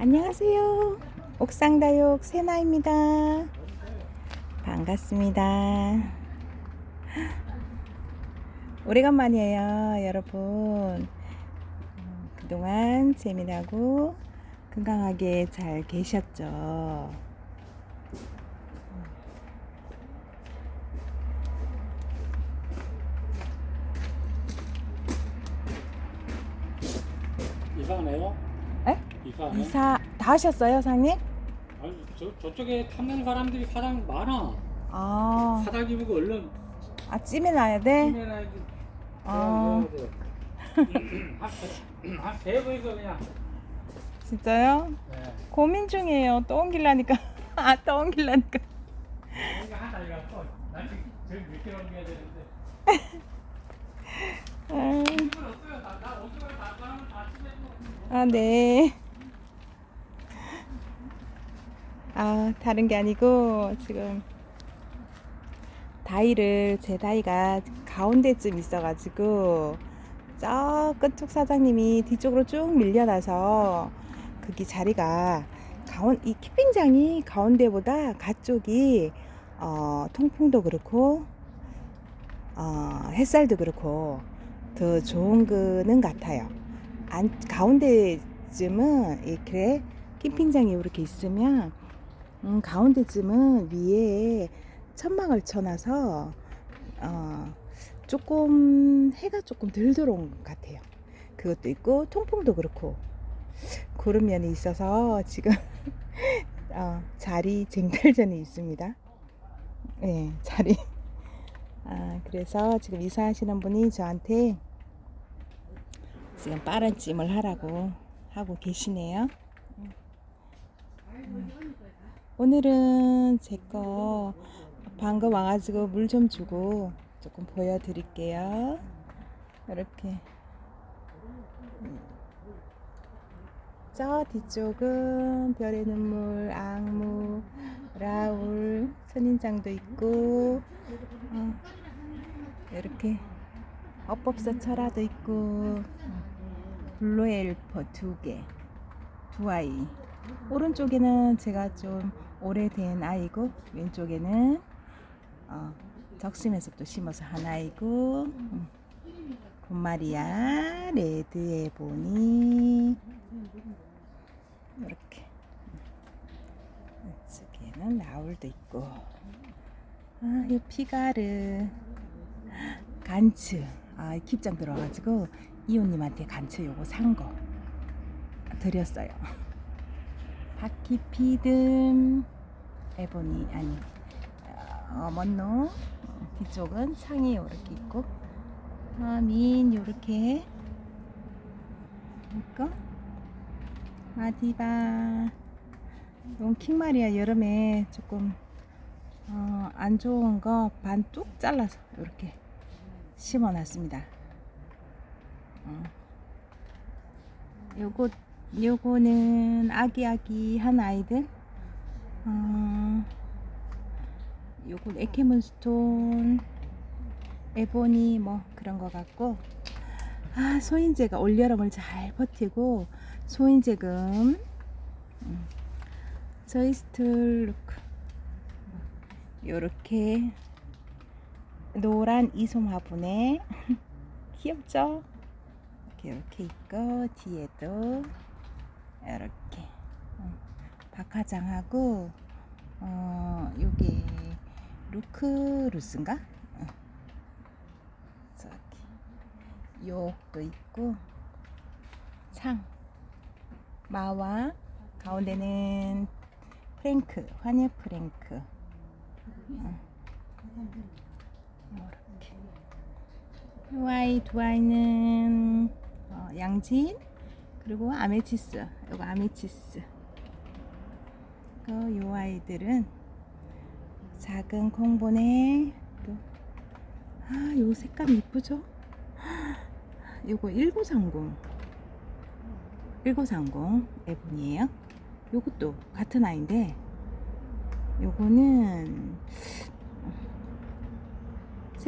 안녕하세요. 옥상다육 세나입니다. 반갑습니다. 오래간만이에요, 여러분. 음, 그동안 재미나고 건강하게 잘 계셨죠? 이사네요? 에? 이사네? 이사 다 하셨어요, 사장님? 아니 저, 저쪽에 탐내는 사람들이 사장 많아 아, 사장님 이거 얼른 아 찜해 놔야 돼? 팀해놔야지 아. 한세 번이서 그냥 진짜요? 네. 고민 중이에요. 또 옮길라니까. 아, 또 옮길라니까. 이거 하나 이거 또나 지금 제일 늦게 넘겨야 되는데 음. 이건 없어요 나, 나 오토바이 다 사람은 다 팀해주고 아, 네. 아, 다른 게 아니고, 지금, 다이를, 제 다이가 가운데쯤 있어가지고, 저 끝쪽 사장님이 뒤쪽으로 쭉 밀려나서, 거기 자리가, 가운, 이 키핑장이 가운데보다 가쪽이, 어, 통풍도 그렇고, 어, 햇살도 그렇고, 더 좋은 거는 같아요. 안, 가운데쯤은 이렇게 캠핑장이 이렇게 있으면 음, 가운데쯤은 위에 천막을 쳐놔서 어, 조금 해가 조금 덜 들어온 것 같아요. 그것도 있고 통풍도 그렇고 그런 면이 있어서 지금 어, 자리 쟁탈전이 있습니다. 네, 자리. 아, 그래서 지금 이사하시는 분이 저한테 지금 빠른 찜을 하라고 하고 계시네요. 음. 오늘은 제 거 방금 와가지고 물 좀 주고 조금 보여드릴게요. 이렇게. 저 뒤쪽은 별의 눈물, 악무, 라울, 선인장도 있고, 어, 이렇게 업법사 철화도 있고, 블루엘퍼 두 개, 두 아이. 오른쪽에는 제가 좀 오래된 아이고, 왼쪽에는 어, 적심에서 또 심어서 한 아이고, 음, 곰마리아, 레드 에보니, 이렇게. 이쪽에는 나울도 있고, 아, 이 피가르, 간츠. 아, 이 킵장 들어가지고 이호님한테 간츠 요거 산 거 드렸어요. 바퀴 피듬. 에보니 아니 어, 먼노. 뒤쪽은 창이 이렇게 있고. 아, 민 요렇게. 있고 마디바. 이건 킹마리아 여름에 조금 어, 안 좋은 거 반 뚝 잘라서 이렇게 심어놨습니다. 어. 요거 요거는 아기아기 한 아이들. 어, 요건 에케문스톤, 에보니 뭐 그런 거 같고. 아 소인재가 올여름을 잘 버티고 소인재금, 음, 저이스틀루크 요렇게 노란 이솜 화분에 귀엽죠? 이렇게 이렇게 있고 뒤에도 이렇게 어, 박하장하고 어 요게 루크루스인가? 어. 저기 요도 있고 창 마와 가운데는 프랭크 환희 프랭크 어. 이렇게. 이 아이 두 아이는 어, 양진 그리고 아메치스 이거 아메치스. 그 요 아이들은 작은 콩보네 또아 요 색감 이쁘죠? 요거 1930 1930 에본이에요. 요것도 같은 아이인데 요거는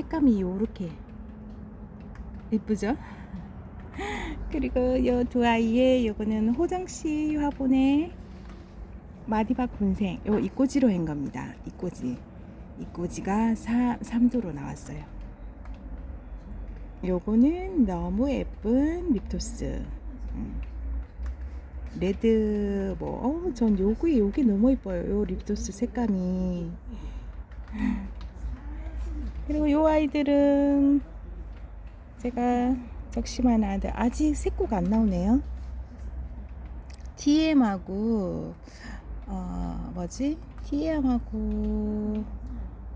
색감이 요렇게 예쁘죠? 그리고 요 두 아이의 요거는 호정씨 화분에 마디박 군생 요 이꼬지로 한 겁니다. 이꼬지. 이꼬지가 4, 3도로 나왔어요. 요거는 너무 예쁜 립토스. 음. 레드 뭐, 어, 전 요게 요게 너무 예뻐요. 요 립토스 색감이. 그리고 요 아이들은 제가 적심한 아들 아직 색고가 안 나오네요. TM하고 어 뭐지? TM하고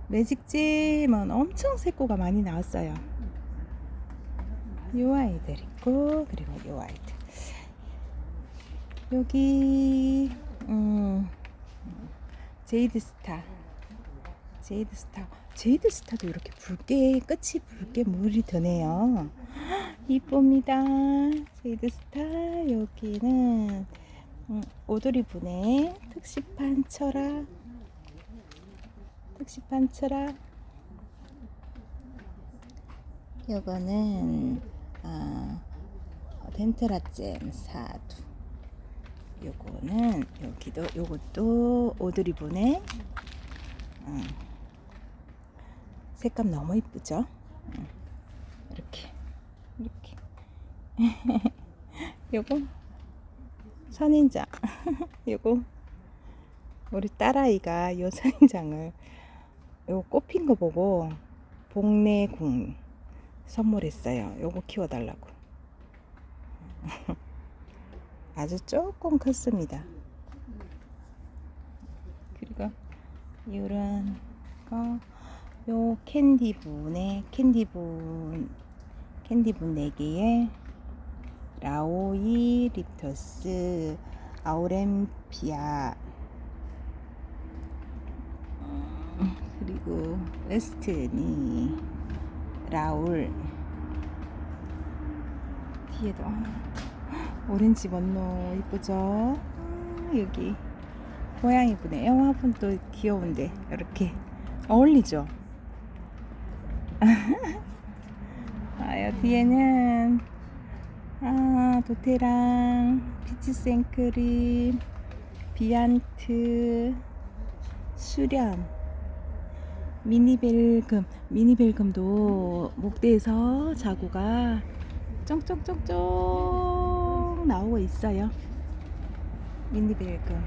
매직잼은 엄청 색고가 많이 나왔어요. 요 아이들 있고 그리고 요 아이들 여기 음 제이드 스타 제이드 스타 제이드 스타도 이렇게 붉게 끝이 붉게 물이 드네요. 이쁩니다. 제이드 스타 여기는 음, 오도리 분의 특시판 철학 특시판 철학 요거는 아, 덴트라잼 사두 요거는 여기도 요것도 오드리 분의 음, 색감 너무 이쁘죠? 음, 이렇게. 이렇게. 요거. 선인장. 요거. 우리 딸아이가 요 선인장을 요 꽃핀 거 보고 복내궁 선물했어요. 요거 키워달라고. 아주 조금 컸습니다. 그리고 요런 거 요 캔디 분에 캔디 분 캔디 분 4개에 라오이 립토스 아우렌피아 음, 그리고 웨스트니 라울. 뒤에도 아, 오렌지 먼노 이쁘죠? 아, 여기. 모양 이쁘네 영화분도 귀여운데. 이렇게. 어울리죠 아, 여 뒤에는 아, 도테랑, 피치 생크림, 비안트, 수련, 미니벨금, 미니벨금도 목대에서 자구가 쫑쫑쫑쫑 나오고 있어요. 미니벨금.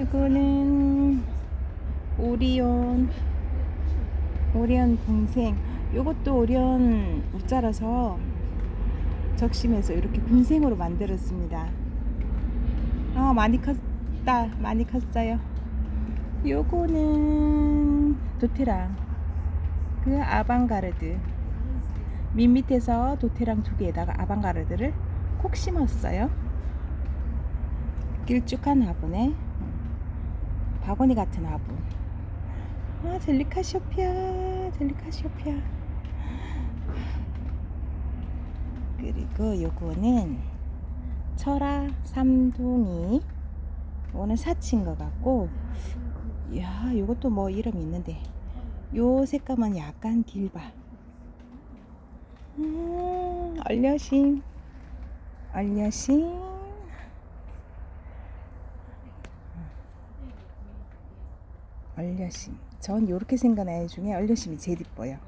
이거는 오리온, 오리온 동생. 요것도 오리온 웃자라서 적심해서 이렇게 군생으로 만들었습니다. 아 많이 컸다 많이 컸어요. 요거는 도테랑 그 아방가르드 밑밑에서 도테랑 두 개에다가 아방가르드를 콕 심었어요. 길쭉한 화분에 바구니 같은 화분. 아 젤리카시오피아 젤리카시오피아. 그리고 요거는 철아 삼둥이. 요거는 사치인 것 같고. 야 요것도 뭐 이름이 있는데. 요 색감은 약간 길봐 음, 얼려심 얼려심 얼려심 전 요렇게 생긴 애 중에 얼려심이 제일 이뻐요.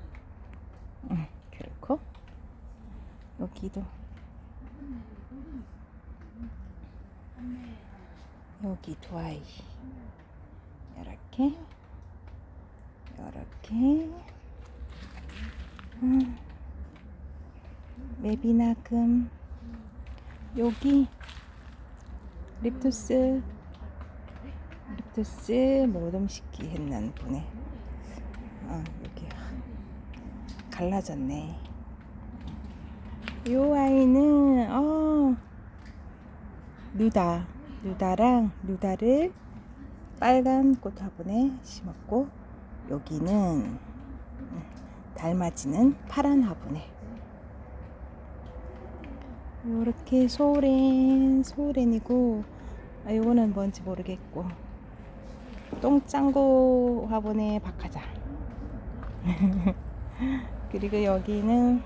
음, 그렇고 여기도. 여기 두 아이. 이렇게. 이렇게. 음. 메비나금. 여기. 립토스 립토스 모듬시키 했는 분에. 어, 여기 갈라졌네. 요 아이는 어 누다. 누다랑 누다를 빨간 꽃 화분에 심었고 여기는 음, 달맞이는 파란 화분에. 요렇게 소렌 소렌이고 아, 요거는 뭔지 모르겠고 똥짱고 화분에 박하자 그리고 여기는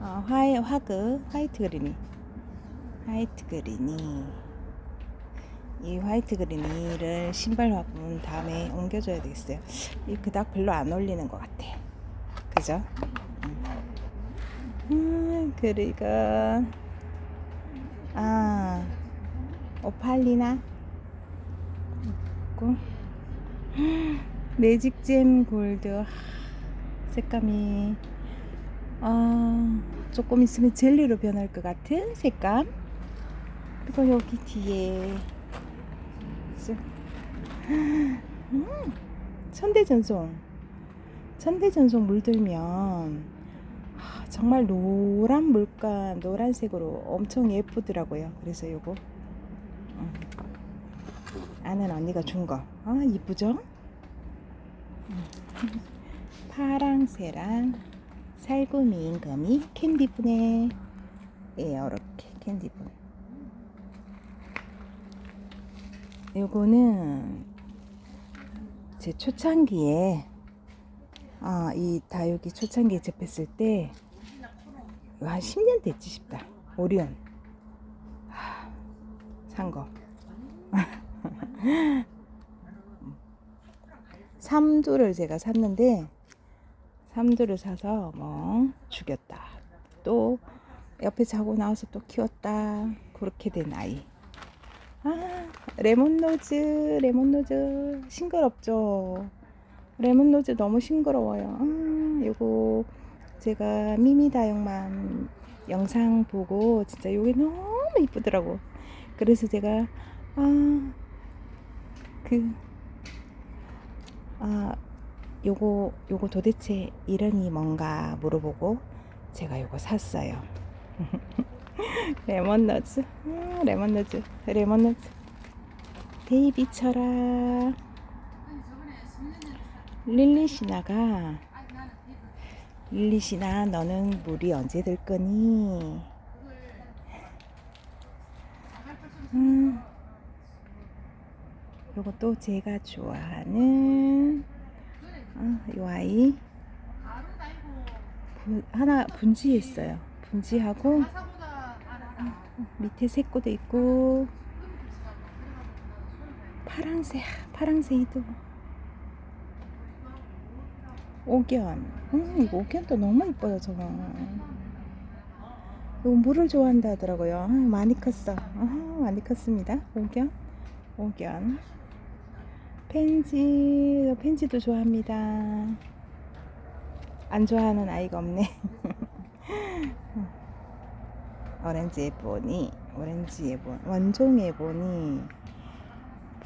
어, 화이, 화그, 화이트 그린이. 화이트 그린이. 이 화이트 그린이를 신발 화분 다음에 옮겨줘야 되겠어요. 이 그닥 별로 안 어울리는 것 같아. 그죠? 음, 그리고, 아, 오팔리나. 있고, 매직잼 골드. 하, 색감이, 어, 조금 있으면 젤리로 변할 것 같은 색감. 그리고 여기 뒤에, 쓱. 음, 천대전송. 천대전송 물들면 아, 정말 노란 물감, 노란색으로 엄청 예쁘더라고요. 그래서 요거 음. 아는 언니가 준 거. 아 이쁘죠? 음. 파랑새랑 살구미 임금이 캔디분에 예, 이렇게 캔디분. 요거는 제 초창기에 아, 이 다육이 초창기에 접했을 때 한 10년 됐지 싶다. 오리온. 하, 산 거. 삼두를 제가 샀는데 삼두를 사서 뭐 죽였다. 또 옆에 자고 나와서 또 키웠다. 그렇게 된 아이. 아, 레몬로즈, 레몬로즈 싱그럽죠. 레몬로즈 너무 싱그러워요. 아, 요거 제가 미미 다육만 영상 보고 진짜 요게 너무 이쁘더라고. 그래서 제가 아, 그, 아, 요거, 요거 도대체 이름이 뭔가 물어보고 제가 요거 샀어요. 레몬너즈, 아, 레몬너즈, 레몬너즈. 데이비처라. 릴리시나가 릴리시나 너는 물이 언제 들 거니? 음, 요것도 제가 좋아하는 아, 요 아이. 분- 하나 분지했어요. 분지하고 밑에 색고도 있고 파랑새 파랑새이도. 옥견. 음, 이거 옥견도 너무 이뻐요 저거. 이거 물을 좋아한다 하더라고요. 아, 많이 컸어. 아, 많이 컸습니다. 옥견. 옥견 펜지 펜지도 좋아합니다. 안 좋아하는 아이가 없네. 오렌지 에보니 오렌지 에본 원종 에보니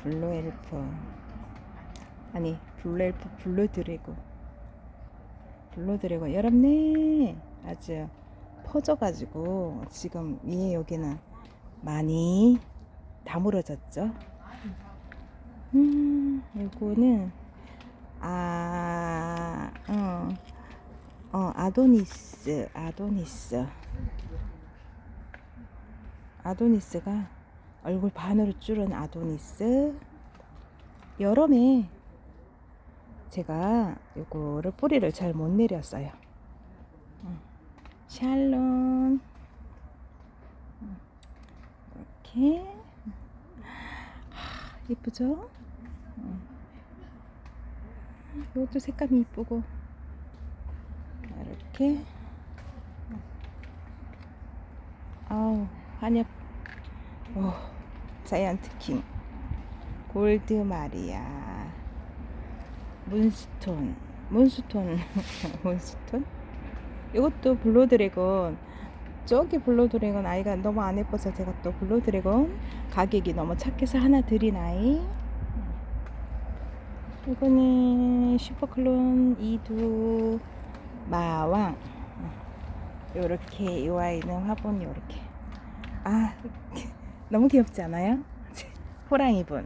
블루 엘프. 아니 블루 엘프 블루 드래곤. 블루 드래곤. 여럽네. 아주 퍼져가지고 지금 위에 여기는 많이 다물어졌죠 음 요거는 아 어, 어 아도니스 아도니스. 아도니스가 얼굴 반으로 줄은 아도니스. 여름에 제가 요거를 뿌리를 잘 못 내렸어요. 음, 샬롬. 음, 이렇게. 하, 이쁘죠? 음. 이것도 색감이 이쁘고. 이렇게. 아우 한엽. 오 자이언트 킹. 골드 마리아. 문스톤. 문스톤. 문스톤? 이것도 블루 드래곤 저기 블루 드래곤 아이가 너무 안 예뻐서 제가 또 블루 드래곤 가격이 너무 착해서 하나 드린 아이? 이거는 슈퍼클론 이두 마왕. 요렇게 이 아이는 화분이 요렇게. 아 너무 귀엽지 않아요? 호랑이 분.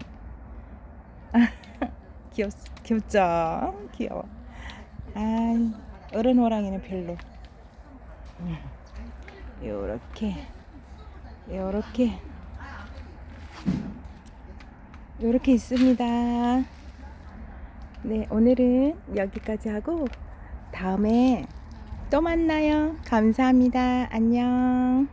귀엽 귀엽죠? 귀여워. 아 어른 호랑이는 별로. 음, 요렇게 요렇게 요렇게 있습니다 네 오늘은 여기까지 하고 다음에 또 만나요. 감사합니다. 안녕.